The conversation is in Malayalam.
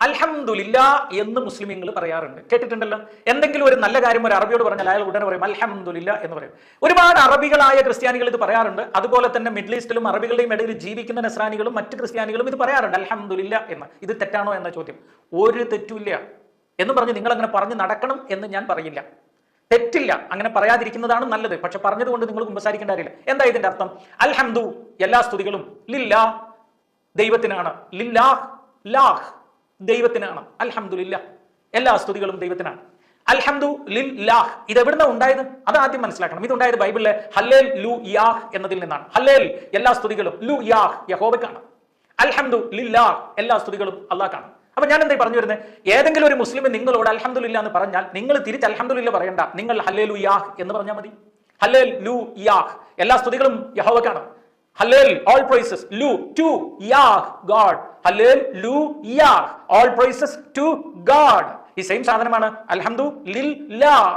അൽഹംദുലില്ല എന്ന് മുസ്ലിമീങ്ങൾ പറയാറുണ്ട്. കേട്ടിട്ടുണ്ടല്ലോ? എന്തെങ്കിലും ഒരു നല്ല കാര്യം ഒരു അറബിയോട് പറഞ്ഞാൽ അയാൾ ഉടനെ പറയും അൽഹംദുലില്ല എന്ന് പറയും. ഒരുപാട് അറബികളായ ക്രിസ്ത്യാനികൾ ഇത് പറയാറുണ്ട്. അതുപോലെ തന്നെ മിഡിൽ ഈസ്റ്റിലും അറബികളുടെയും ഇടയിൽ ജീവിക്കുന്ന നസ്രാനികളും മറ്റ് ക്രിസ്ത്യാനികളും ഇത് പറയാറുണ്ട് അൽഹംദുലില്ല എന്ന്. ഇത് തെറ്റാണോ എന്ന ചോദ്യം. ഒരു തെറ്റുമില്ല. എന്ന് പറഞ്ഞ് നിങ്ങൾ അങ്ങനെ പറഞ്ഞ് നടക്കണം എന്ന് ഞാൻ പറയില്ല. തെറ്റില്ല. അങ്ങനെ പറയാതിരിക്കുന്നതാണ് നല്ലത്. പക്ഷെ പറഞ്ഞതുകൊണ്ട് നിങ്ങൾ കുമ്പസാരിക്കേണ്ട കാര്യമില്ല എന്താ ഇതിന്റെ അർത്ഥം? അൽഹംദു എല്ലാ സ്തുതികളും ലില്ലാ ദൈവത്തിനാണ്. ലില്ലാഹ് ലാഹ്. ദൈവത്തിനാണ്. അൽഹംദുലില്ല. എല്ലാ സ്തുതികളും ദൈവത്തിനാണ്. അൽഹംദു ലില്ലാഹ് ഇത് എവിടുന്ന ഉണ്ടായത്? അത് ആദ്യം മനസ്സിലാക്കണം. ഇത് ഉണ്ടായത് ബൈബിളിലെ ഹല്ലേൽ ലു യാഹ് എന്നതിൽ നിന്നാണ്. ഹല്ലേൽ എല്ലാ സ്തുതികളും. ലു യാഹ് യഹോബക്കാണ് അൽഹംദു ലില്ലാഹ് എല്ലാ സ്തുതികളും അള്ളാഹ്ക്കാണ്. അപ്പൊ ഞാൻ എന്തായി പറഞ്ഞു വരുന്നത് ഏതെങ്കിലും ഒരു മുസ്ലിം നിങ്ങളോട് അൽഹംദുലില്ല എന്ന് പറഞ്ഞാൽ നിങ്ങൾ തിരിച്ച് അൽഹംദുലില്ല പറയണ്ട. നിങ്ങൾ ഹല്ലേലു യാഹ് എന്ന് പറഞ്ഞാൽ മതി. ഹല്ലേൽ ലു യാഹ് എല്ലാ സ്തുതികളും യഹോവക്കാണ് Hallel all praises to Yah God hallelujah all praises to God ഈ സെയിം സാധനമാണ്. അൽഹംദു ലിൽ ലാഹ്